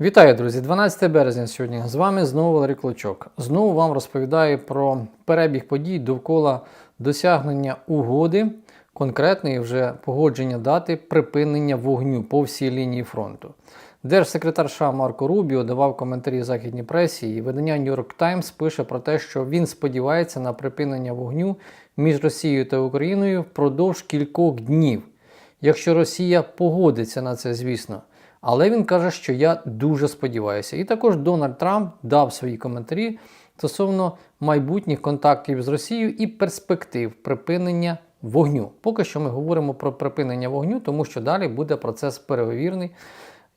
Вітаю, друзі! 12 березня сьогодні. З вами знову Валерій Клочок. Знову вам розповідаю про перебіг подій довкола досягнення угоди, конкретної вже погодження дати припинення вогню по всій лінії фронту. Держсекретар США Марко Рубіо давав коментарі західній пресі, і видання New York Times пише про те, що він сподівається на припинення вогню між Росією та Україною впродовж кількох днів, якщо Росія погодиться на це, звісно. Але він каже, що я дуже сподіваюся. І також Дональд Трамп дав свої коментарі стосовно майбутніх контактів з Росією і перспектив припинення вогню. Поки що ми говоримо про припинення вогню, тому що далі буде процес переговірний,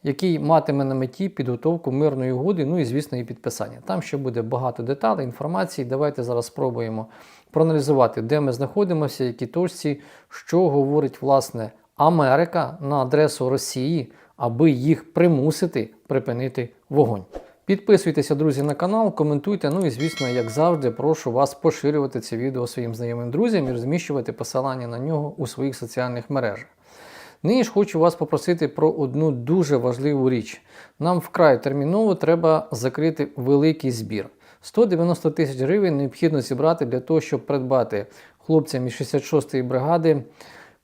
який матиме на меті підготовку мирної угоди, ну і звісно, і підписання. Там ще буде багато деталей, інформації. Давайте зараз спробуємо проаналізувати, де ми знаходимося, які точці, що говорить власне Америка на адресу Росії аби їх примусити припинити вогонь. Підписуйтеся, друзі, на канал, коментуйте. Ну і звісно, як завжди, прошу вас поширювати це відео своїм знайомим друзям і розміщувати посилання на нього у своїх соціальних мережах. Нині ж хочу вас попросити про одну дуже важливу річ. Нам вкрай терміново треба закрити великий збір. 190 тисяч гривень необхідно зібрати для того, щоб придбати хлопцям із 66-ї бригади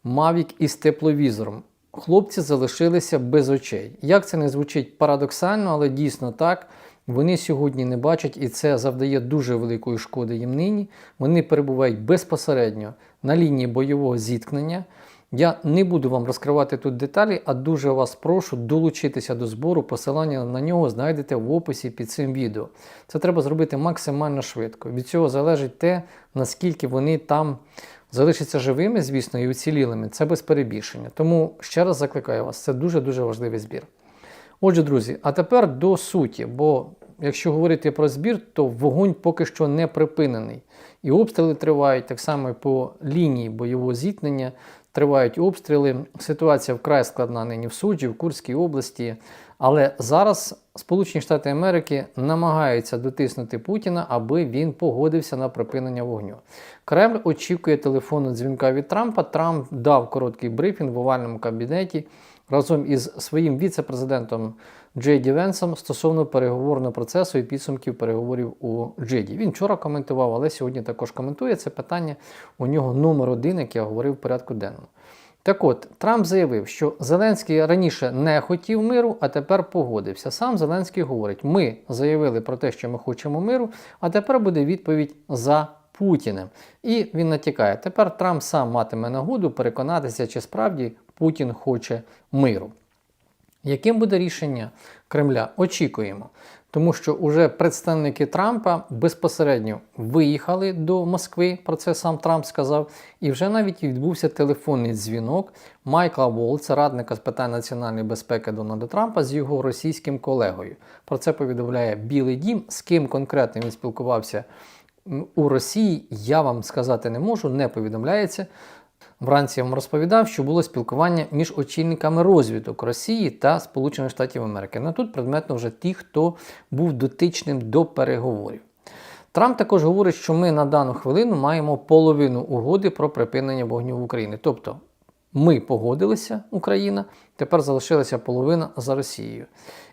Mavic із тепловізором хлопці залишилися без очей. Як це не звучить парадоксально, але дійсно так. Вони сьогодні не бачать, і це завдає дуже великої шкоди їм нині. Вони перебувають безпосередньо на лінії бойового зіткнення. Я не буду вам розкривати тут деталі, а дуже вас прошу долучитися до збору. Посилання на нього знайдете в описі під цим відео. Це треба зробити максимально швидко. Від цього залежить те, наскільки вони там залишаться живими, звісно, і уцілілими, це без перебільшення. Тому ще раз закликаю вас, це дуже-дуже важливий збір. Отже, друзі, а тепер до суті, бо якщо говорити про збір, то вогонь поки що не припинений. І обстріли тривають так само по лінії бойового зіткнення. Тривають обстріли. Ситуація вкрай складна нині в суджі, в Курській області. Але зараз Сполучені Штати Америки намагаються дотиснути Путіна, аби він погодився на припинення вогню. Кремль очікує телефонного дзвінка від Трампа. Трамп дав короткий брифінг в овальному кабінеті разом із своїм віце-президентом Джей Венсом стосовно переговорного процесу і підсумків переговорів у Джиді. Він вчора коментував, але сьогодні також коментує це питання. У нього номер один, як я говорив в порядку денному. Так от, Трамп заявив, що Зеленський раніше не хотів миру, а тепер погодився. Сам Зеленський говорить: ми заявили про те, що ми хочемо миру, а тепер буде відповідь за Путіним. І він натякає, тепер Трамп сам матиме нагоду переконатися, чи справді Путін хоче миру. Яким буде рішення Кремля? Очікуємо. Тому що уже представники Трампа безпосередньо виїхали до Москви, про це сам Трамп сказав, і вже навіть відбувся телефонний дзвінок Майкла Волца, радника з питань національної безпеки Дональда Трампа, з його російським колегою. Про це повідомляє Білий Дім, з ким конкретно він спілкувався у Росії. Я вам сказати не можу, не повідомляється. Вранці я вам розповідав, що було спілкування між очільниками розвідок Росії та Сполучених Штатів Америки. На тут предметно вже ті, хто був дотичним до переговорів. Трамп також говорить, що ми на дану хвилину маємо половину угоди про припинення вогню в Україні. Тобто ми погодилися, Україна, тепер залишилася половина за Росією.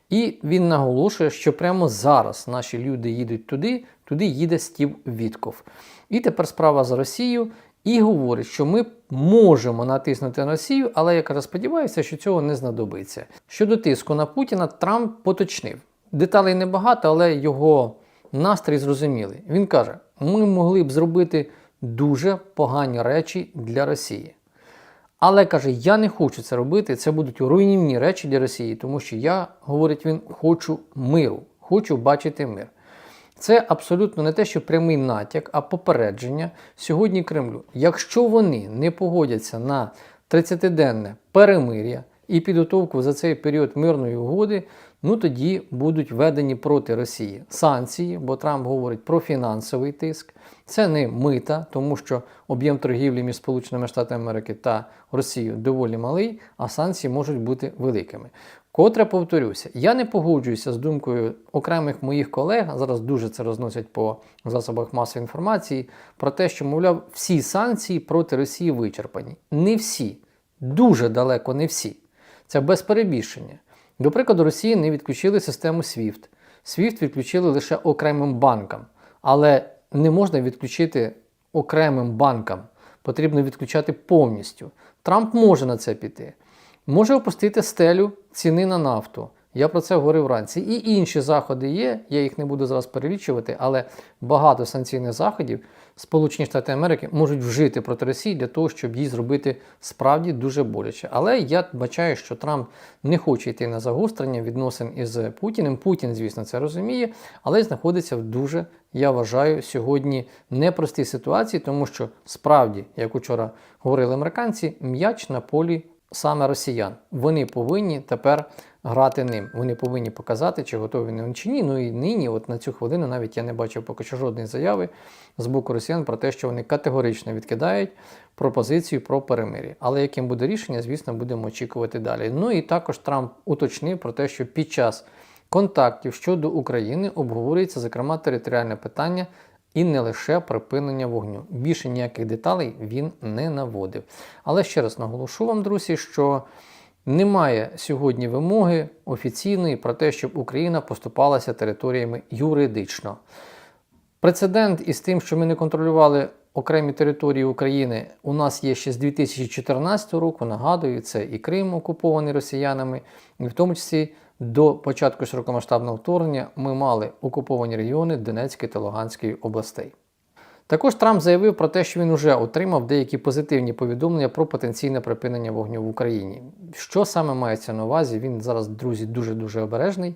І він наголошує, що прямо зараз наші люди їдуть туди, туди їде Стів Вітков. І тепер справа за Росію і говорить, що ми можемо натиснути на Росію, але я каже, сподіваюся, що цього не знадобиться. Щодо тиску на Путіна, Трамп поточнив. Деталей небагато, але його настрій зрозумілий. Він каже: ми могли б зробити дуже погані речі для Росії. Але каже, я не хочу це робити. Це будуть руйнівні речі для Росії, тому що я, говорить він, хочу миру, хочу бачити мир. Це абсолютно не те, що прямий натяк, а попередження сьогодні Кремлю. Якщо вони не погодяться на 30-денне перемир'я і підготовку за цей період мирної угоди, ну тоді будуть введені проти Росії санкції, бо Трамп говорить про фінансовий тиск. Це не мита, тому що об'єм торгівлі між Сполученими Штатами Америки та Росією доволі малий, а санкції можуть бути великими. Котре повторюся, я не погоджуюся з думкою окремих моїх колег, зараз дуже це розносять по засобах масової інформації, про те, що, мовляв, всі санкції проти Росії вичерпані. Не всі, дуже далеко не всі. Це без перебільшення. До прикладу, Росії не відключили систему SWIFT. SWIFT відключили лише окремим банкам, але не можна відключити окремим банкам. Потрібно відключати повністю. Трамп може на це піти. Може опустити стелю ціни на нафту. Я про це говорив вранці. І інші заходи є, я їх не буду зараз перелічувати, але багато санкційних заходів Сполучені Штати Америки можуть вжити проти Росії для того, щоб їй зробити справді дуже боляче. Але я бачаю, що Трамп не хоче йти на загострення відносин із Путіним. Путін, звісно, це розуміє, але знаходиться в дуже, я вважаю, сьогодні непростій ситуації, тому що справді, як учора говорили американці, м'яч на полі саме росіян. Вони повинні тепер грати ним. Вони повинні показати, чи готові вони чи ні. Ну і нині, от на цю хвилину, навіть я не бачив поки що жодної заяви з боку росіян про те, що вони категорично відкидають пропозицію про перемир'я. Але яким буде рішення, звісно, будемо очікувати далі. Ну і також Трамп уточнив про те, що під час контактів щодо України обговорюється, зокрема, територіальне питання. І не лише припинення вогню. Більше ніяких деталей він не наводив. Але ще раз наголошу вам, друзі, що немає сьогодні вимоги офіційної про те, щоб Україна поступалася територіями юридично. Прецедент із тим, що ми не контролювали окремі території України, у нас є ще з 2014 року. Нагадую, це і Крим окупований росіянами, і в тому числі до початку широкомасштабного вторгнення ми мали окуповані регіони Донецької та Луганської областей. Також Трамп заявив про те, що він вже отримав деякі позитивні повідомлення про потенційне припинення вогню в Україні. Що саме мається на увазі? Він зараз, друзі, дуже-дуже обережний.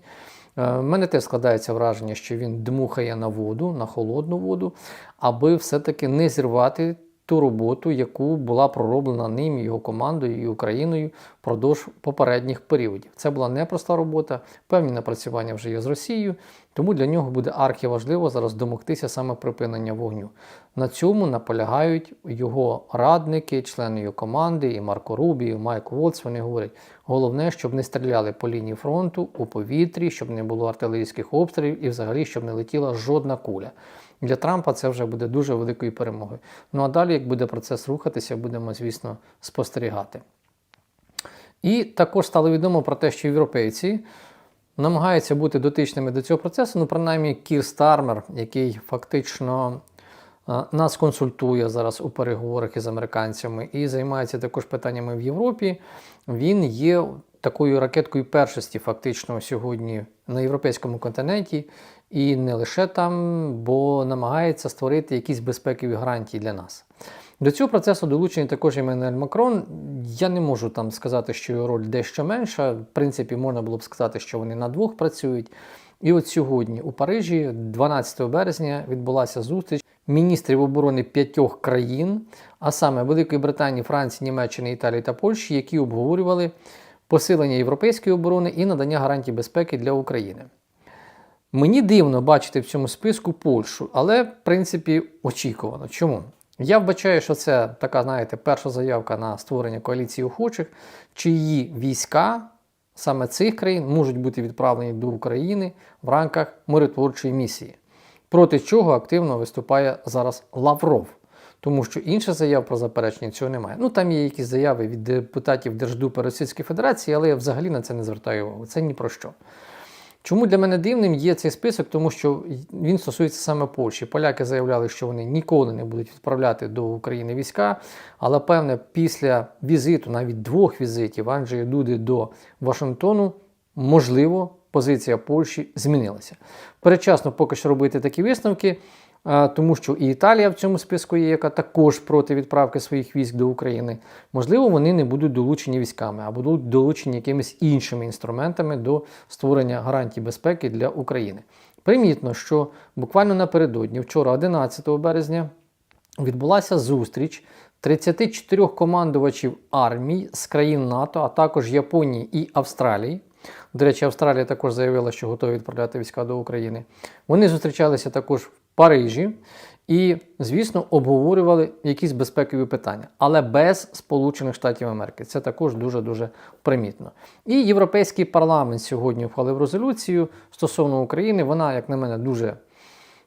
У мене теж складається враження, що він дмухає на воду, на холодну воду, аби все-таки не зірвати ту роботу, яку була пророблена ним, його командою і Україною впродовж попередніх періодів. Це була непроста робота, певні напрацювання вже є з Росією, тому для нього буде архіважливо зараз домогтися саме припинення вогню. На цьому наполягають його радники, члени його команди, і Марко Рубі, і Майк Волц. Вони говорять, головне, щоб не стріляли по лінії фронту у повітрі, щоб не було артилерійських обстрілів і взагалі щоб не летіла жодна куля. Для Трампа це вже буде дуже великою перемогою. Ну а далі, як буде процес рухатися, будемо, звісно, спостерігати. І також стало відомо про те, що європейці намагаються бути дотичними до цього процесу. Ну, принаймні, Кір Стармер, який фактично нас консультує зараз у переговорах із американцями і займається також питаннями в Європі. Він є такою ракеткою першості, фактично, сьогодні на європейському континенті, і не лише там, бо намагається створити якісь безпекові гарантії для нас. До цього процесу долучений також Еммануель Макрон. Я не можу там сказати, що його роль дещо менша. В принципі, можна було б сказати, що вони на двох працюють. І от сьогодні у Парижі, 12 березня, відбулася зустріч міністрів оборони п'ятьох країн, а саме Великої Британії, Франції, Німеччини, Італії та Польщі, які обговорювали посилення європейської оборони і надання гарантій безпеки для України. Мені дивно бачити в цьому списку Польщу, але в принципі очікувано. Чому? Я вбачаю, що це така, знаєте, перша заявка на створення коаліції охочих, чиї війська саме цих країн можуть бути відправлені до України в рамках миротворчої місії, проти чого активно виступає зараз Лавров. Тому що інших заяв про заперечення цього немає. Ну там є якісь заяви від депутатів Держдупи Російської Федерації, але я взагалі на це не звертаю увагу. Це ні про що. Чому для мене дивним є цей список? Тому що він стосується саме Польщі. Поляки заявляли, що вони ніколи не будуть відправляти до України війська, але певне, після візиту, навіть двох візитів Анджея Дуди до Вашингтону, можливо, позиція Польщі змінилася. Передчасно поки що робити такі висновки тому що і Італія в цьому списку є, яка також проти відправки своїх військ до України. Можливо, вони не будуть долучені військами, а будуть долучені якимись іншими інструментами до створення гарантій безпеки для України. Примітно, що буквально напередодні, вчора, 11 березня, відбулася зустріч 34 командувачів армій з країн НАТО, а також Японії і Австралії. До речі, Австралія також заявила, що готові відправляти війська до України. Вони зустрічалися також в Парижі і, звісно, обговорювали якісь безпекові питання, але без Сполучених Штатів Америки. Це також дуже-дуже примітно. І Європейський парламент сьогодні ухвалив резолюцію стосовно України. Вона, як на мене, дуже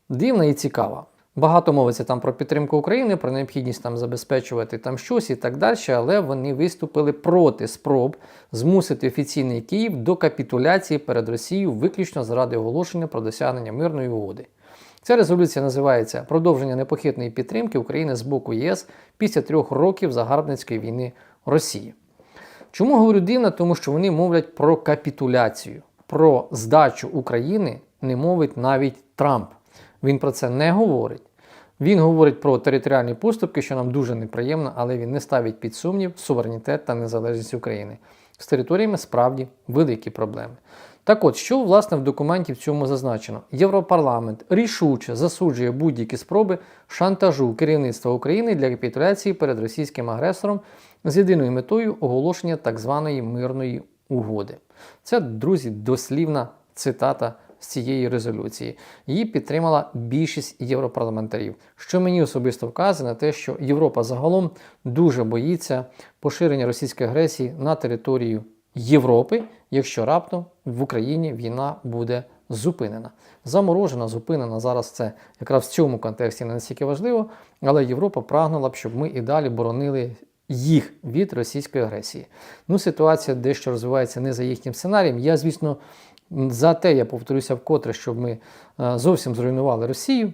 дивна і цікава. Багато мовиться там про підтримку України, про необхідність там забезпечувати там щось і так далі, але вони виступили проти спроб змусити офіційний Київ до капітуляції перед Росією виключно заради оголошення про досягнення мирної угоди. Ця резолюція називається Продовження непохитної підтримки України з боку ЄС після трьох років загарбницької війни Росії. Чому говорю дивно? Тому що вони мовлять про капітуляцію, про здачу України не мовить навіть Трамп. Він про це не говорить. Він говорить про територіальні поступки, що нам дуже неприємно, але він не ставить під сумнів суверенітет та незалежність України. З територіями справді великі проблеми. Так от, що власне в документі в цьому зазначено? Європарламент рішуче засуджує будь-які спроби шантажу керівництва України для капітуляції перед російським агресором з єдиною метою оголошення так званої мирної угоди. Це, друзі, дослівна цитата з цієї резолюції. Її підтримала більшість європарламентарів, що мені особисто вказує на те, що Європа загалом дуже боїться поширення російської агресії на територію Європи, якщо раптом в Україні війна буде зупинена. Заморожена, зупинена зараз це якраз в цьому контексті не настільки важливо, але Європа прагнула б, щоб ми і далі боронили їх від російської агресії. Ну, ситуація дещо розвивається не за їхнім сценарієм. Я, звісно, за те, я повторюся вкотре, щоб ми е, зовсім зруйнували Росію.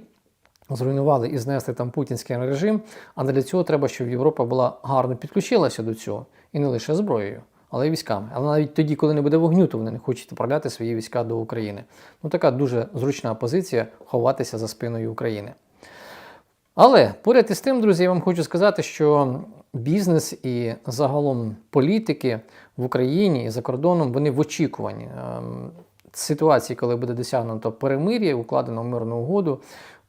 Зруйнували і знесли там путінський режим, але для цього треба, щоб Європа була гарно підключилася до цього і не лише зброєю, але військами. Але навіть тоді, коли не буде вогню, то вони не хочуть відправляти свої війська до України. Ну така дуже зручна позиція ховатися за спиною України. Але поряд із тим, друзі, я вам хочу сказати, що бізнес і загалом політики в Україні і за кордоном вони в очікуванні ем, ситуації, коли буде досягнуто перемир'я, укладено мирну угоду.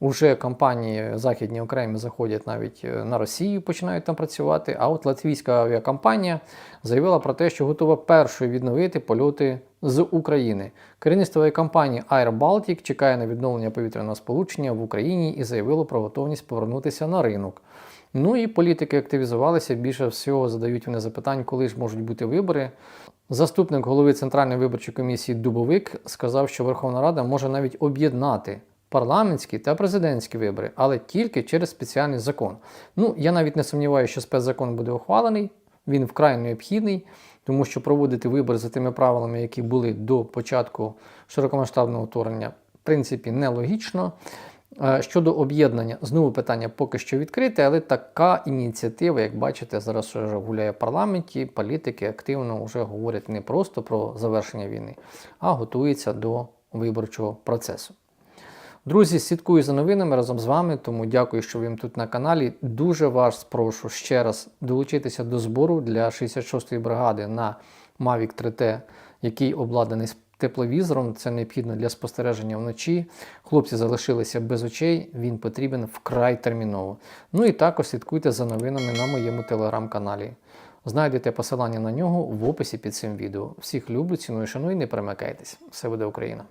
Уже компанії західні окремі заходять навіть е, на Росію, починають там працювати. А от латвійська авіакомпанія заявила про те, що готова першою відновити польоти з України. Керівництво авіакомпанії Air Baltic чекає на відновлення повітряного сполучення в Україні і заявило про готовність повернутися на ринок. Ну і політики активізувалися. Більше всього задають вони запитань, коли ж можуть бути вибори. Заступник голови Центральної виборчої комісії Дубовик сказав, що Верховна Рада може навіть об'єднати парламентські та президентські вибори, але тільки через спеціальний закон. Ну, я навіть не сумніваюся, що спецзакон буде ухвалений, він вкрай необхідний, тому що проводити вибори за тими правилами, які були до початку широкомасштабного вторгнення, в принципі, нелогічно. Е, Щодо об'єднання, знову питання поки що відкрите, але така ініціатива, як бачите, зараз вже гуляє в парламенті. Політики активно вже говорять не просто про завершення війни, а готуються до виборчого процесу. Друзі, слідкую за новинами разом з вами, тому дякую, що ви тут на каналі. Дуже вас прошу ще раз долучитися до збору для 66-ї бригади на Mavic 3T, який обладнаний тепловізором. Це необхідно для спостереження вночі. Хлопці залишилися без очей, він потрібен вкрай терміново. Ну і також слідкуйте за новинами на моєму телеграм-каналі. Знайдете посилання на нього в описі під цим відео. Всіх люблю, ціную, шаную, не перемикайтесь. Все буде Україна!